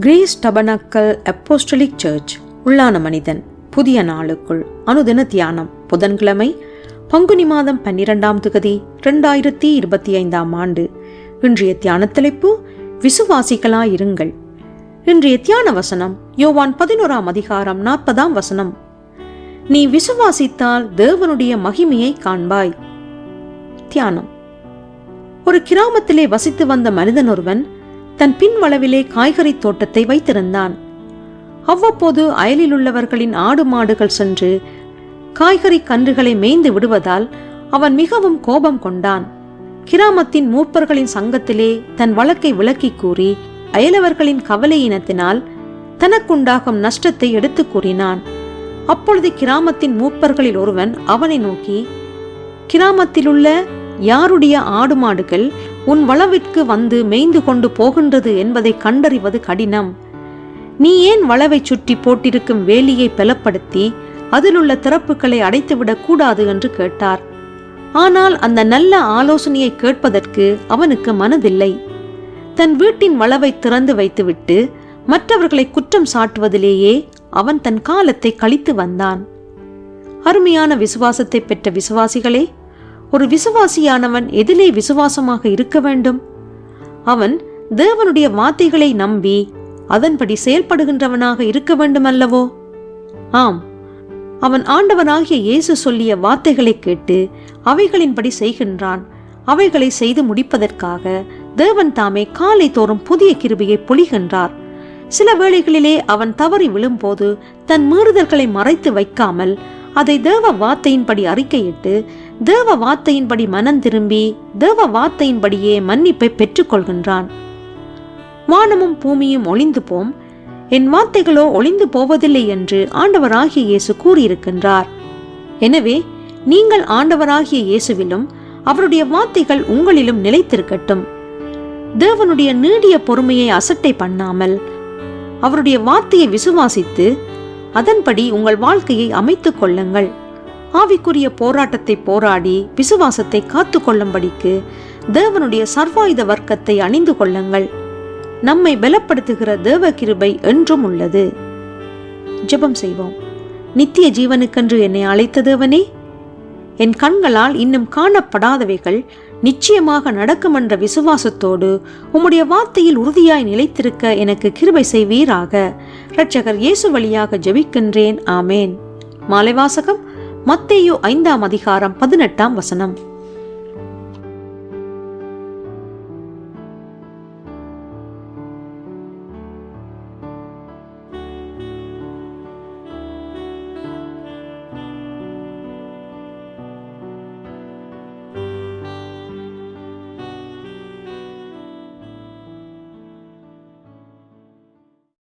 Greece tabernacle apostolic search உள்ளான மனிதன் புதிய நாளுக்குள் அனுதின தியானம் புதன்கிழமை பங்குனி மாதம் பன்னிரெண்டாம் திகதி இரண்டாயிரத்தி இருபத்தி ஐந்தாம் ஆண்டு. இன்றைய தியான தலைப்பு விசுவாசிகளாயிருங்கள் இன்றைய தியான வசனம் யோவான் பதினோராம் அதிகாரம் நாற்பதாம் வசனம். நீ விசுவாசித்தால் தேவனுடைய மகிமையை காண்பாய். தியானம். ஒரு கிராமத்திலே வசித்து வந்த மனிதன் ஒருவன் தன் பின்வளவிலே காய்கறி தோட்டத்தை வைத்திருந்தான். அவ்வப்போது அயலில் உள்ளவர்களின் ஆடு மாடுகள் சென்று காய்கறி கன்றுகளை மேய்ந்து விடுவதால் அவன் மிகவும் கோபம் கொண்டான். கிராமத்தின் மூப்பர்களின் சங்கத்திலே தன் வழக்கை விளக்கி கூறி அயலவர்களின் கவலையினத்தினால் தனக்குண்டாகும் நஷ்டத்தை எடுத்துக் கூறினான். அப்பொழுது கிராமத்தின் மூப்பர்களில் ஒருவன் அவனை நோக்கி கிராமத்திலுள்ள யாருடைய ஆடு மாடுகள் உன் வளவிற்கு வந்து மேய்ந்து கொண்டு போகின்றது என்பதை கண்டறிவது கடினம். நீ ஏன் வளவை சுற்றி போட்டிருக்கும் வேலியை பலப்படுத்தி அதிலுள்ள திறப்புகளை அடைத்துவிடக் கூடாது என்று கேட்டார். ஆனால் அந்த நல்ல ஆலோசனையை கேட்பதற்கு அவனுக்கு மனதில்லை. தன் வீட்டின் வளவை திறந்து வைத்துவிட்டு மற்றவர்களை குற்றம் சாட்டுவதிலேயே அவன் தன் காலத்தை கழித்து வந்தான். அருமையான விசுவாசத்தை பெற்ற விசுவாசிகளே ஒரு விசுவாசியானவன் எதிலே விசுவாசமாக இருக்க வேண்டும். அவன் தேவனுடைய வார்த்தைகளை நம்பி அதன்படி செயல்படுகின்றவனாக இருக்க வேண்டும் அல்லவோ ஆம். அவன் ஆண்டவனாகிய இயேசு சொல்லிய வார்த்தைகளை கேட்டு அவைகளின்படி செய்கின்றான். அவைகளை செய்து முடிப்பதற்காக தேவன் தாமே காலை தோறும் புதிய கிருபியை பொழிகின்றார். சில வேளைகளிலே அவன் தவறி விழும்போது தன் மீறுதல்களை மறைத்து வைக்காமல் அதை தேவ வார்த்தையின்படி அறிக்கையிட்டு தேவ வார்த்தையின்படி மனம் திரும்பி தேவ வார்த்தையின்படியே மன்னிப்பை பெற்றுக்கொள்கின்றான். வானமும் பூமியும் ஒளிந்து போம் என் வார்த்தைகளோ ஒளிந்து போவதில்லை என்று ஆண்டவராகிய இயேசு கூறியிருக்கின்றார். எனவே நீங்கள் ஆண்டவராகிய இயேசுவிலும் அவருடைய வார்த்தைகள் உங்களிலும் நிலைத்திருக்கட்டும். தேவனுடைய நீடிய பொறுமையை அசட்டை பண்ணாமல் அவருடைய வார்த்தையை விசுவாசித்து அதன்படி உங்கள் வாழ்க்கையை அமைத்துக் கொள்ளுங்கள். ஆவிக்குரிய போராட்டத்தை போராடி விசுவாசத்தை காத்து கொள்ளும்படிக்கு தேவனுடைய சர்வாயுத வர்க்கத்தை அணிந்து கொள்ளுங்கள். நம்மை பலப்படுத்துகிற தேவ கிருபை என்றும் உள்ளது. ஜெபம் செய்வோம். நித்திய ஜீவனுக்கென்று என்னை அழைத்த தேவனே என் கண்களால் இன்னும் காணப்படாதவைகள் நிச்சயமாக நடக்கும் என்ற விசுவாசத்தோடு உம்முடைய வார்த்தையில் உறுதியாய் நிலைத்திருக்க எனக்கு கிருபை செய்வீராக. இரட்சகர் இயேசு வழியாக ஜெபிக்கின்றேன். ஆமேன். மாலைவாசகம் மத்தேயு ஐந்தாம் அதிகாரம் பதினெட்டாம் வசனம்.